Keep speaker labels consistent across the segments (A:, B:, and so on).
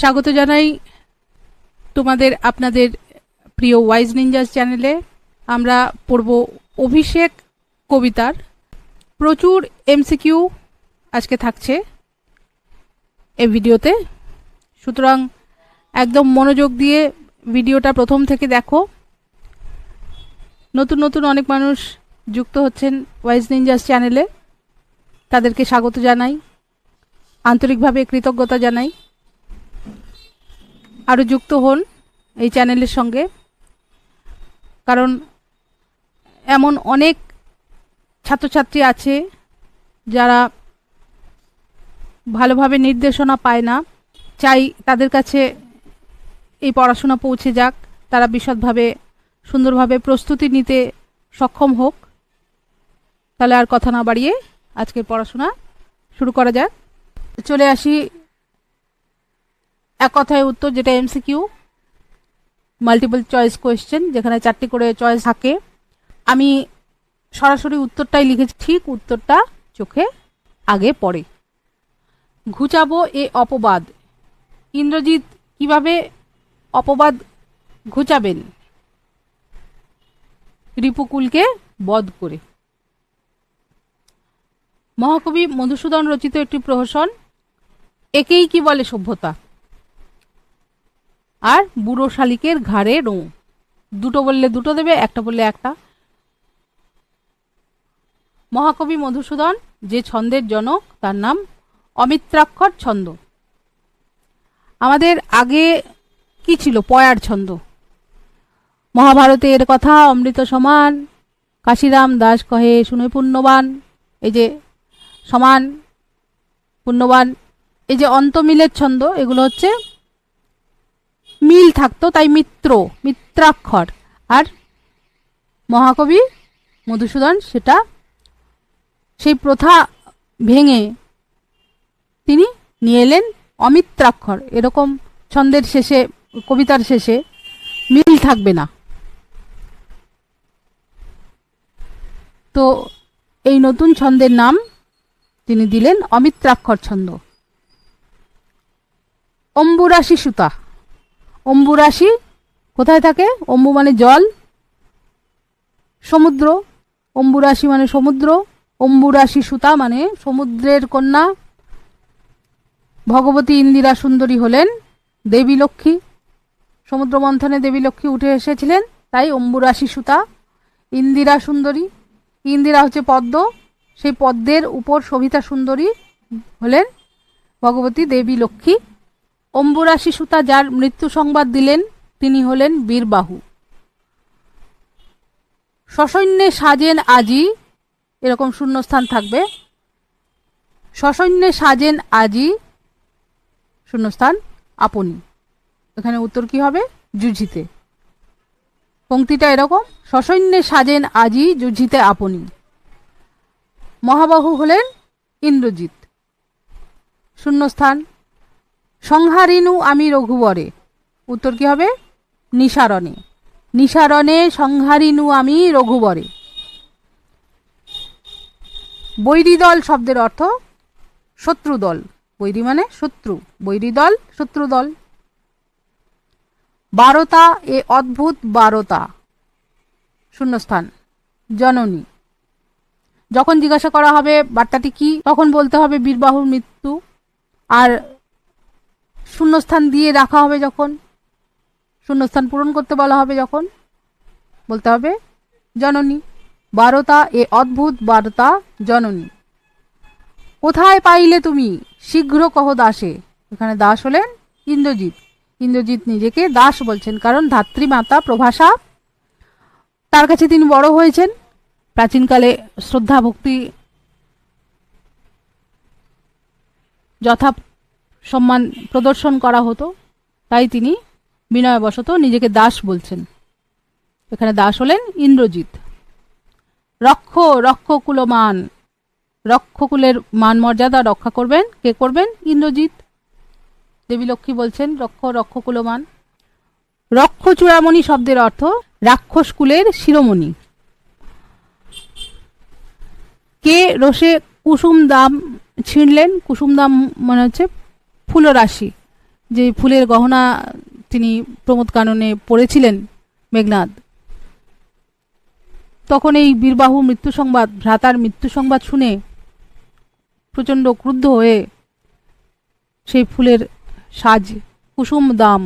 A: স্বাগত জানাই তোমাদের, আপনাদের প্রিয় ওয়াইজ নিঞ্জাস চ্যানেলে আমরা পড়ব অভিষেক কবিতার। প্রচুর এমসিকিউ আজকে থাকছে এই ভিডিওতে। সুতরাং একদম মনোযোগ দিয়ে ভিডিওটা প্রথম থেকে দেখো। নতুন নতুন অনেক মানুষ যুক্ত হচ্ছেন ওয়াইজ নিঞ্জাস চ্যানেলে তাদেরকে স্বাগত জানাই। আন্তরিকভাবে কৃতজ্ঞতা জানাই। আরও যুক্ত হন এই চ্যানেলের সঙ্গে। কারণ এমন অনেক ছাত্রছাত্রী আছে যারা ভালোভাবে নির্দেশনা পায় না। চাই তাদের কাছে এই পড়াশোনা পৌঁছে যাক। তারা বিশদভাবে, সুন্দরভাবে প্রস্তুতি নিতে সক্ষম হোক। তাহলে আর কথা না বাড়িয়ে আজকের পড়াশোনা শুরু করা যাক। চলে আসি এক কথায় উত্তর, যেটা এমসিকিউ মাল্টিপল চয়েস কোয়েশ্চেন যেখানে চারটি করে চয়েস থাকে। আমি সরাসরি উত্তরটাই লিখেছি, ঠিক উত্তরটা চোখে আগে পড়ে। ঘুচাবো এ অপবাদ। ইন্দ্রজিৎ, কীভাবে অপবাদ ঘুচাবেন? রিপুকুলকে বধ করে। মহাকবি মধুসূদন রচিত একটি প্রহসন, একেই কি বলে সভ্যতা? আর বুড়ো শালিকের ঘাড়ে রো। দুটো বললে দুটো দেবে, একটা বললে একটা। মহাকবি মধুসূদন, যে ছন্দের জনক, তার নাম অমিত্রাক্ষর ছন্দ। আমাদের আগে কি ছিল? পয়ার ছন্দ। মহাভারতের কথা, অমৃত সমান। কাশিরাম দাস কহে, শুনে পুণ্যবান। এই যে সমান, পুণ্যবান। এই যে অন্তমিলের ছন্দ, এগুলো হচ্ছে মিল থাকতো, তাই মিত্র, মিত্রাক্ষর। আর মহাকবি মধুসূদন সেটা সেই প্রথা ভেঙে তিনি নিয়ে এলেন অমিত্রাক্ষর। এরকম ছন্দের শেষে, কবিতার শেষে মিল থাকবে না। তো এই নতুন ছন্দের নাম তিনি দিলেন অমিত্রাক্ষর ছন্দ। অম্বুরাশি সুতা অম্বুরাশি কোথায় থাকে? অম্বু মানে জল, সমুদ্র। অম্বুরাশি মানে সমুদ্র অম্বুরাশি সুতা মানে সমুদ্রের কন্যা। ভগবতী ইন্দিরা সুন্দরী হলেন দেবী লক্ষ্মী। সমুদ্র মন্থনে দেবী লক্ষ্মী উঠে এসেছিলেন, তাই অম্বুরাশি সুতা। ইন্দিরা সুন্দরী, ইন্দিরা হচ্ছে পদ্ম, সেই পদ্মের উপর সবিতা সুন্দরী হলেন ভগবতী দেবী লক্ষ্মী। অম্বুরাশি সুতা যার মৃত্যু সংবাদ দিলেন, তিনি হলেন বীরবাহু। সসৈন্যে সাজেন আজি, এরকম শূন্যস্থান থাকবে। সসৈন্যে সাজেন আজি, শূন্যস্থান আপনি। এখানে উত্তর কি হবে? যুঝিতে। পংক্তিটা এরকম সসৈন্যে সাজেন আজি, যুঝিতে আপনি। মহাবাহু হলেন ইন্দ্রজিৎ। শূন্যস্থান সংহারিনু আমি রঘুবরে। উত্তর কি হবে? নিসারণে। নিসারণে সংহারিনু আমি রঘুবরে। বৈরিদল শব্দের অর্থ শত্রু দল বৈরী মানে শত্রু। বৈরী দল শত্রু দল বারতা এ অদ্ভুত বারতা। শূন্যস্থান, জননী। যখন জিজ্ঞাসা করা হবে বার্তাটি কি, তখন বলতে হবে বীরবাহুর মৃত্যু। আর শূন্যস্থান দিয়ে রাখা হবে যখন, শূন্যস্থান পূরণ করতে বলা হবে যখন, বলতে হবে জননী, বারতা এ অদ্ভুত বারতা জননী। কোথায় পাইলে তুমি? শীঘ্র কহ দাসে। এখানে দাস হলেন ইন্দ্রজিৎ। ইন্দ্রজিৎ নিজেকে দাস বলছেন, কারণ ধাত্রীমাতা প্রভাষা। তার কাছে তিনি বড় হয়েছেন। প্রাচীনকালে শ্রদ্ধা ভক্তি যথা সম্মান প্রদর্শন করা হতো, তাই তিনি বিনয়বশত নিজেকে দাস বলছেন। এখানে দাস হলেন ইন্দ্রজিৎ। রক্ষ, রক্ষকুলমান। রক্ষকুলের মান মর্যাদা রক্ষা করবেন, কে করবেন? ইন্দ্রজিৎ। দেবী লক্ষ্মী বলছেন, রক্ষ, রক্ষকুলমান। রক্ষ চূড়ামণি শব্দের অর্থ রাক্ষস কুলের শিরোমণি। কে রসে কুসুম দাম ছিঁড়লেন? কুসুম দাম মানে হচ্ছে ফুলরাশি, যে ফুলের গহনা তিনি প্রমোদ কাননে পড়েছিলেন মেঘনাদ। তখন এই বীরবাহু মৃত্যু সংবাদ, ভ্রাতার মৃত্যু সংবাদ শুনে প্রচণ্ড ক্রুদ্ধ হয়ে সেই ফুলের সাজ, কুসুম দাম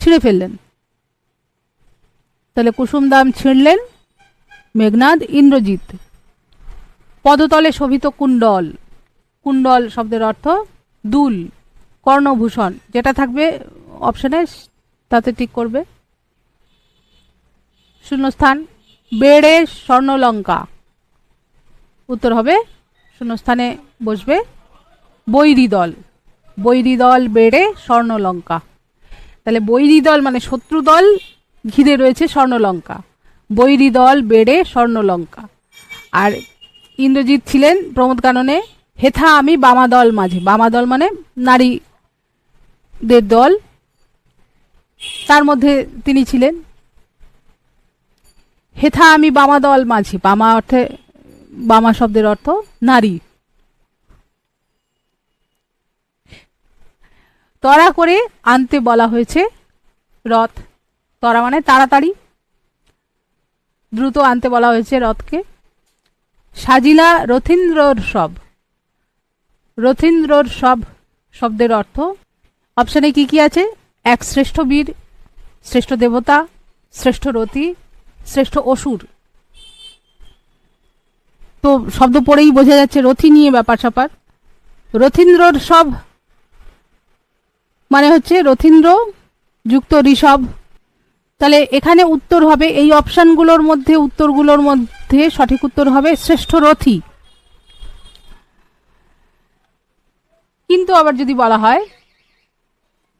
A: ছিঁড়ে ফেললেন। তাহলে কুসুম দাম ছিঁড়লেন মেঘনাদ ইন্দ্রজিৎ। পদতলে শোভিত কুণ্ডল। কুণ্ডল শব্দের অর্থ দুল, কর্ণভূষণ, যেটা থাকবে অপশানে তাতে ঠিক করবে। শূন্যস্থান, বেড়ে স্বর্ণলঙ্কা। উত্তর হবে, শূন্যস্থানে বসবে বৈরী দল দল বেড়ে স্বর্ণলঙ্কা। তাহলে বৈরী দল মানে শত্রু দল ঘিরে রয়েছে স্বর্ণলঙ্কা। বৈরী দল বেড়ে স্বর্ণলঙ্কা। আর ইন্দ্রজিৎ ছিলেন প্রমোদ কাননে হেথা আমি বামা দল মাঝে। বামা দল মানে নারীদের দল। তার মধ্যে তিনি ছিলেন। হেথা আমি বামা দল মাঝি। বামা অর্থে, বামা শব্দের অর্থ নারী। তরা করে আনতে বলা হয়েছে রথ। তরা মানে তাড়াতাড়ি। দ্রুত আনতে বলা হয়েছে রথকে। সাজিলা রথীন্দ্রর সব রথীন্দ্রর সব শব্দের অর্থ। অপশানে কি কি আছে? এক, শ্রেষ্ঠ বীর, শ্রেষ্ঠ দেবতা, শ্রেষ্ঠ রথী, শ্রেষ্ঠ অসুর। তো শব্দ পড়েই বোঝা যাচ্ছে রথী নিয়ে ব্যাপার স্যাপার। রথীন্দ্রর সব মানে হচ্ছে রথীন্দ্র যুক্ত ঋষভ। তাহলে এখানে উত্তর হবে, এই অপশানগুলোর মধ্যে উত্তরগুলোর মধ্যে সঠিক উত্তর হবে শ্রেষ্ঠ রথী। কিন্তু আবার যদি বলা হয়,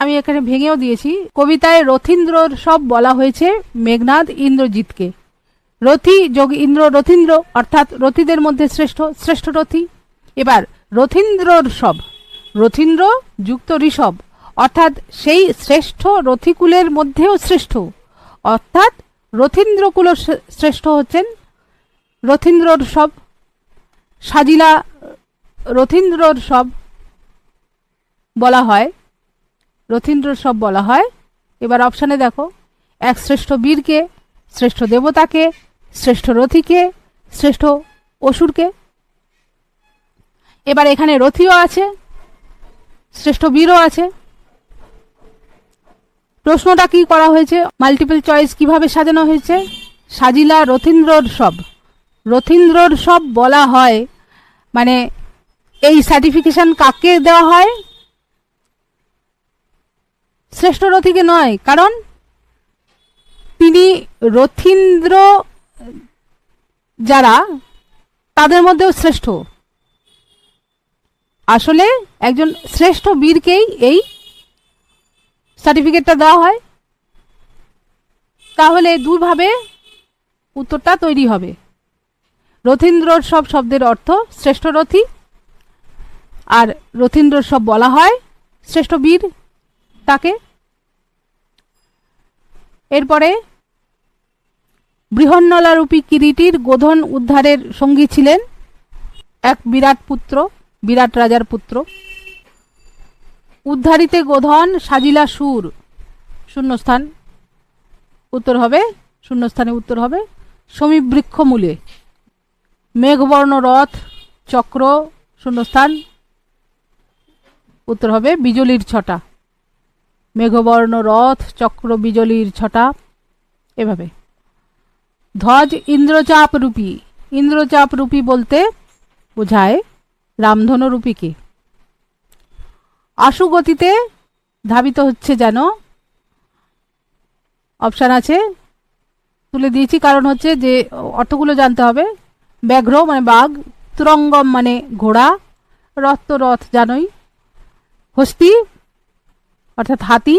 A: আমি এখানে ভেঙেও দিয়েছি, কবিতায় রথীন্দ্রর সব বলা হয়েছে মেঘনাদ ইন্দ্রজিৎকে। রথী যোগ ইন্দ্র রথীন্দ্র, অর্থাৎ রথীদের মধ্যে শ্রেষ্ঠ শ্রেষ্ঠ রথী। এবার রথীন্দ্রর সব, রথীন্দ্র যুক্ত ঋষভ, অর্থাৎ সেই শ্রেষ্ঠ রথিকুলের মধ্যেও শ্রেষ্ঠ। অর্থাৎ রথীন্দ্রকুল শ্রেষ্ঠ হচ্ছেন রথীন্দ্রর সব, সাজিলা রথীন্দ্রর সব বলা হয়। সব বলা হয়। এবার অপশানে দেখো। এক শ্রেষ্ঠ বীরকে, শ্রেষ্ঠ দেবতাকে, শ্রেষ্ঠ রথীকে, শ্রেষ্ঠ অসুরকে। এবার এখানে রথীও আছে, শ্রেষ্ঠ বীরও আছে। প্রশ্নটা কি করা হয়েছে? মাল্টিপল চয়েস কীভাবে সাজানো হয়েছে? সাজিলা রথীন্দ্রর সব। রথীন্দ্রর সব বলা হয় মানে এই সার্টিফিকেশন কাকে দেওয়া হয়? শ্রেষ্ঠ রথীকে নয়, কারণ তিনি রথীন্দ্র যারা, তাদের মধ্যেও শ্রেষ্ঠ। আসলে একজন শ্রেষ্ঠ বীরকেই এই সার্টিফিকেটটা দেওয়া হয়। তাহলে দুভাবে উত্তরটা তৈরি হবে। রথীন্দ্রর সব শব্দের অর্থ শ্রেষ্ঠ রথী, আর রথীন্দ্রর সব বলা হয় শ্রেষ্ঠ বীর তাকে এরপরে বৃহন্নলারূপী কিরিটির গোধন উদ্ধারের সঙ্গী ছিলেন এক বিরাট পুত্র, বিরাট রাজার পুত্র। উদ্ধারিতে গোধন সাজিলা সুর, শূন্যস্থান, উত্তর হবে, শূন্যস্থানে উত্তর হবে সমীবৃক্ষ মূলে মেঘবর্ণ রথ, চক্র, শূন্যস্থান, উত্তর হবে, বিজলির ছটা। মেঘবর্ণ রথ, চক্র বিজলির ছটা, এভাবে। ধ্বজ ইন্দ্রচাপ রূপী। ইন্দ্রচাপ রূপী বলতে বোঝায় রামধনু রূপীকে। আশু গতিতে ধাবিত হচ্ছে যেন অপশান আছে, তুলে দিয়েছি। কারণ হচ্ছে যে, অর্থগুলো জানতে হবে। ব্যাঘ্র মানে বাঘ, তুরঙ্গম মানে ঘোড়া রথ তো রথ জানোই। হস্তি অর্থাৎ হাতি,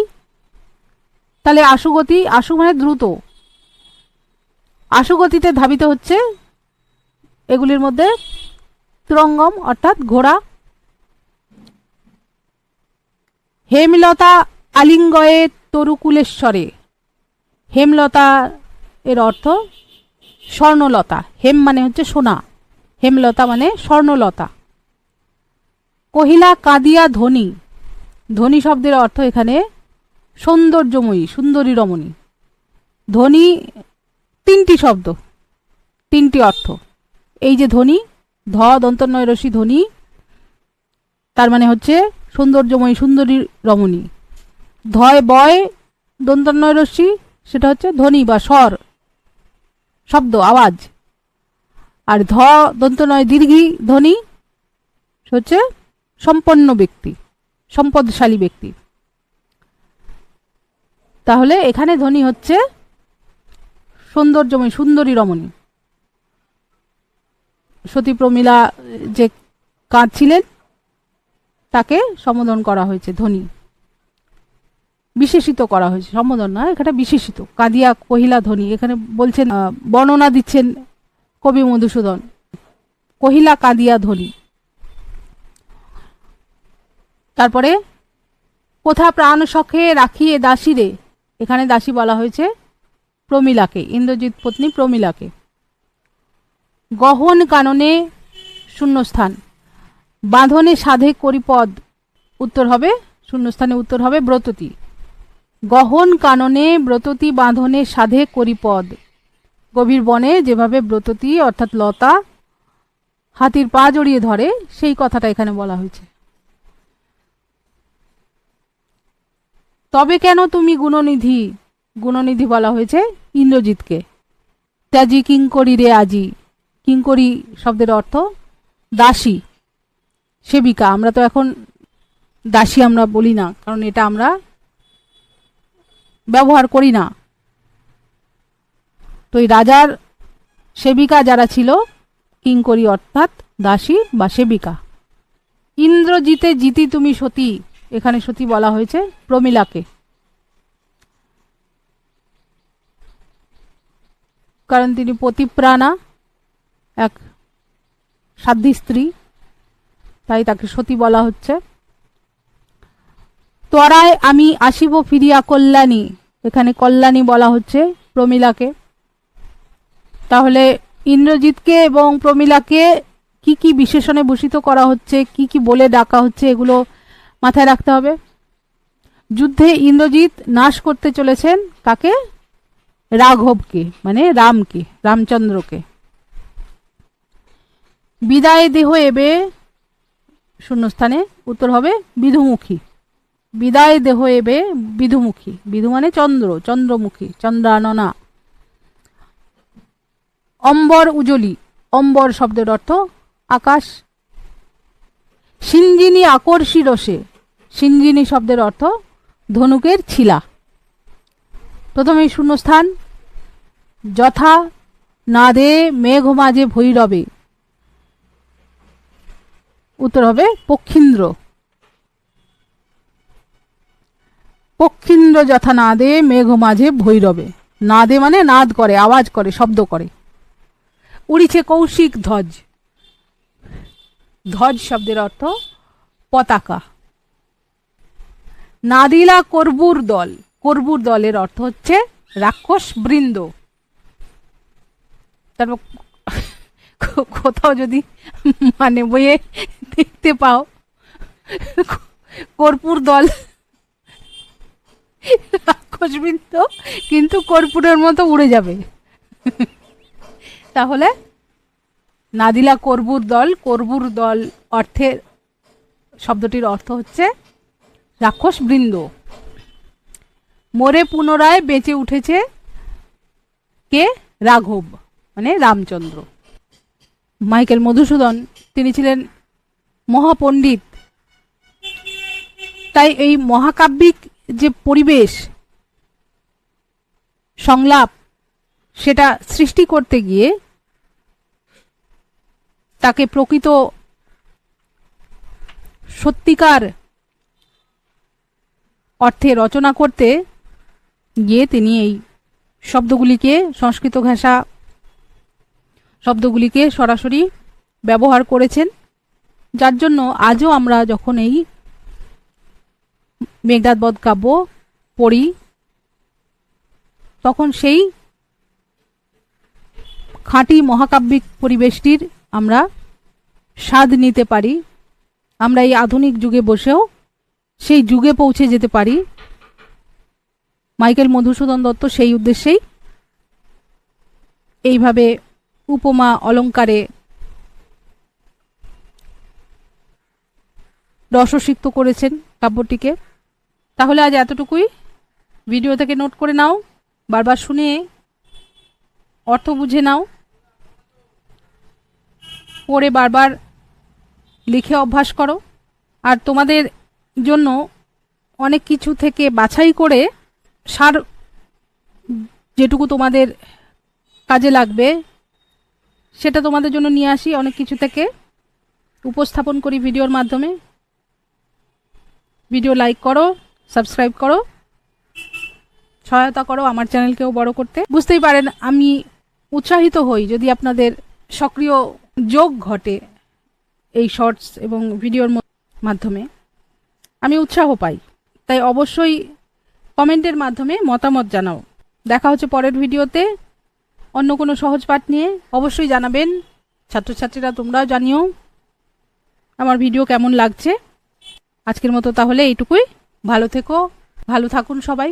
A: তাহলে আশুগতি, আশু মানে দ্রুত। আশুগতিতে ধাবিত হচ্ছে এগুলির মধ্যে তুরঙ্গম অর্থাৎ ঘোড়া, হেমলতা আলিঙ্গয়ে তরুকুলেশ্বরে। হেমলতা এর অর্থ স্বর্ণলতা, হেম মানে হচ্ছে সোনা, হেমলতা মানে স্বর্ণলতা। কহিলা কাঁদিয়া ধ্বনি ধ্বনি শব্দের অর্থ এখানে সৌন্দর্যময়ী, সুন্দরী রমণী। ধ্বনি তিনটি শব্দ, তিনটি অর্থ। এই যে ধ্বনি ধ দন্তন্বয় রসি ধ্বনি, তার মানে হচ্ছে সৌন্দর্যময়ী, সুন্দরী রমণী। ধয়, বয় দন্তন্বয় রশ্মি সেটা হচ্ছে ধ্বনি বা স্বর, শব্দ, আওয়াজ। আর ধ দন্তনয় দীর্ঘি ধ্বনি হচ্ছে সম্পন্ন ব্যক্তি। সম্পদশালী ব্যক্তি। তাহলে এখানে ধ্বনি হচ্ছে সৌন্দর্যময়, সুন্দরী রমণী। সতী প্রমীলা যে কাঁদছিলেন, তাকে সম্বোধন করা হয়েছে, ধ্বনি। বিশেষিত করা হয়েছে, সম্বোধন নয় এখানে বিশেষিত। কাঁদিয়া কহিলা ধ্বনি, এখানে বলছেন বর্ণনা দিচ্ছেন কবি মধুসূদন। কহিলা কাঁদিয়া ধ্বনি। তারপরে, কোথা প্রাণ সখে রাখিয়ে দাসীরে এখানে দাসী বলা হয়েছে প্রমীলাকে, ইন্দ্রজিৎ পত্নী প্রমীলাকে। গহন কাননে শূন্যস্থান, বাঁধনে সাধে করিপদ, উত্তর হবে, শূন্যস্থানে উত্তর হবে ব্রততী। গহন কাননে ব্রততী বাঁধনে সাধে করিপদ, গভীর বনে যেভাবে ব্রততী অর্থাৎ লতা হাতির পা জড়িয়ে ধরে, সেই কথাটা এখানে বলা হয়েছে। তবে কেন তুমি গুণনিধি গুণনিধি বলা হয়েছে ইন্দ্রজিৎকে? ত্যাজি কিঙ্করি রে আজি। কিঙ্করি শব্দের অর্থ দাসী, সেবিকা। আমরা তো এখন দাসী আমরা বলি না, কারণ এটা আমরা ব্যবহার করি না। তো এই রাজার সেবিকা যারা ছিল, কিঙ্করি অর্থাৎ দাসী বা সেবিকা। ইন্দ্রজিতে জিতি তুমি সতী এখানে সতী বলা হয়েছে প্রমিলাকে। কারণ তিনি পতিপ্রাণা, এক সাধ্যী স্ত্রী, তাই তাকে সতী বলা হচ্ছে। ত্বরায় আমি আসিব ফিরিয়া কল্যাণী, এখানে কল্যাণী বলা হচ্ছে প্রমিলাকে। তাহলে ইন্দ্রজিৎকে এবং প্রমিলাকে কি কি বিশেষণে ভূষিত করা হচ্ছে, কি কি বলে ডাকা হচ্ছে, এগুলো মাথায় রাখতে হবে। যুদ্ধে ইন্দ্রজিৎ নাশ করতে চলেছেন কাকে? রাঘবকে মানে রামকে, রামচন্দ্রকে। বিদায় দেহ এবে শূন্যস্থানে, উত্তর হবে বিধুমুখী। বিদায় দেহ এবে বিধুমুখী। বিধু মানে চন্দ্র, চন্দ্রমুখী, চন্দ্রাননা। অম্বর উজলি, অম্বর শব্দের অর্থ আকাশ। সিঞ্জিনী আকর্ষী রসে সিঞ্জিনী শব্দের অর্থ ধনুকের ছিলা। প্রথমেই শূন্যস্থান, যথা না নাদে মেঘ মাঝে ভৈরবে। উত্তর হবে পক্ষীন্দ্র। পক্ষীন্দ্র যথা না নাদে মেঘ মাঝে ভৈরবে। নাদে মানে নাদ করে, আওয়াজ করে, শব্দ করে। উড়িছে কৌশিক ধ্বজ। ধ্বজ শব্দের অর্থ পতাকা। নাদিলা করবুর দল। করবুর দলের অর্থ হচ্ছে রাক্ষস বৃন্দ। তারপর কোথাও যদি মানে বইয়ে দেখতে পাও, কর্পূর দল। রাক্ষসবৃন্দ কিন্তু কর্পূরের মতো উড়ে যাবে। তাহলে নাদিলা করবুর দল করবুর দল অর্থের শব্দটির অর্থ হচ্ছে রাক্ষস বৃন্দ মোরে পুনরায় বেঁচে উঠেছে কে? রাঘব মানে রামচন্দ্র। মাইকেল মধুসূদন, তিনি ছিলেন মহাপণ্ডিত। তাই এই মহাকাব্যিক যে পরিবেশ, সংলাপ, সেটা সৃষ্টি করতে গিয়ে তাকে প্রকৃত সত্যিকার অর্থে রচনা করতে গিয়ে তিনি এই শব্দগুলিকে, সংস্কৃত ভাষা শব্দগুলিকে সরাসরি ব্যবহার করেছেন। যার জন্য আজও আমরা যখন এই মেঘনাদ বধ কাব্য পড়ি, তখন সেই খাঁটি মহাকাব্যিক পরিবেশটির আমরা স্বাদ নিতে পারি। আমরা এই আধুনিক যুগে বসেও সেই যুগে পৌঁছে যেতে পারি। মাইকেল মধুসূদন দত্ত সেই উদ্দেশ্যেই এইভাবে উপমা অলঙ্কারে রসসিক্ত করেছেন কাব্যটিকে। তাহলে আজ এতটুকুই। ভিডিও থেকে নোট করে নাও, বারবার শুনে, অর্থ বুঝে নাও। পড়ে বারবার লিখে অভ্যাস করো। আর তোমাদের জন্য অনেক কিছু থেকে বাছাই করে সার যেটুকু তোমাদের কাজে লাগবে, সেটা তোমাদের জন্য নিয়ে আসি, অনেক কিছু থেকে উপস্থাপন করি ভিডিওর মাধ্যমে। ভিডিও লাইক করো, সাবস্ক্রাইব করো, সহায়তা করো আমার চ্যানেলকেও বড় করতে। বুঝতেই পারেন, আমি উৎসাহিত হই যদি আপনাদের সক্রিয় যোগ ঘটে এই শর্টস এবং ভিডিওর মাধ্যমে। আমি উৎসাহ পাই। তাই অবশ্যই কমেন্টের মাধ্যমে মতামত জানাও। দেখা হচ্ছে পরের ভিডিওতে। অন্য কোনো সহজ পাঠ নিয়ে অবশ্যই জানাবেন। ছাত্রছাত্রীরা, তোমরাও জানিও আমার ভিডিও কেমন লাগছে। আজকের মতো তাহলে এইটুকুই। ভালো থেকো, ভালো থাকুন সবাই।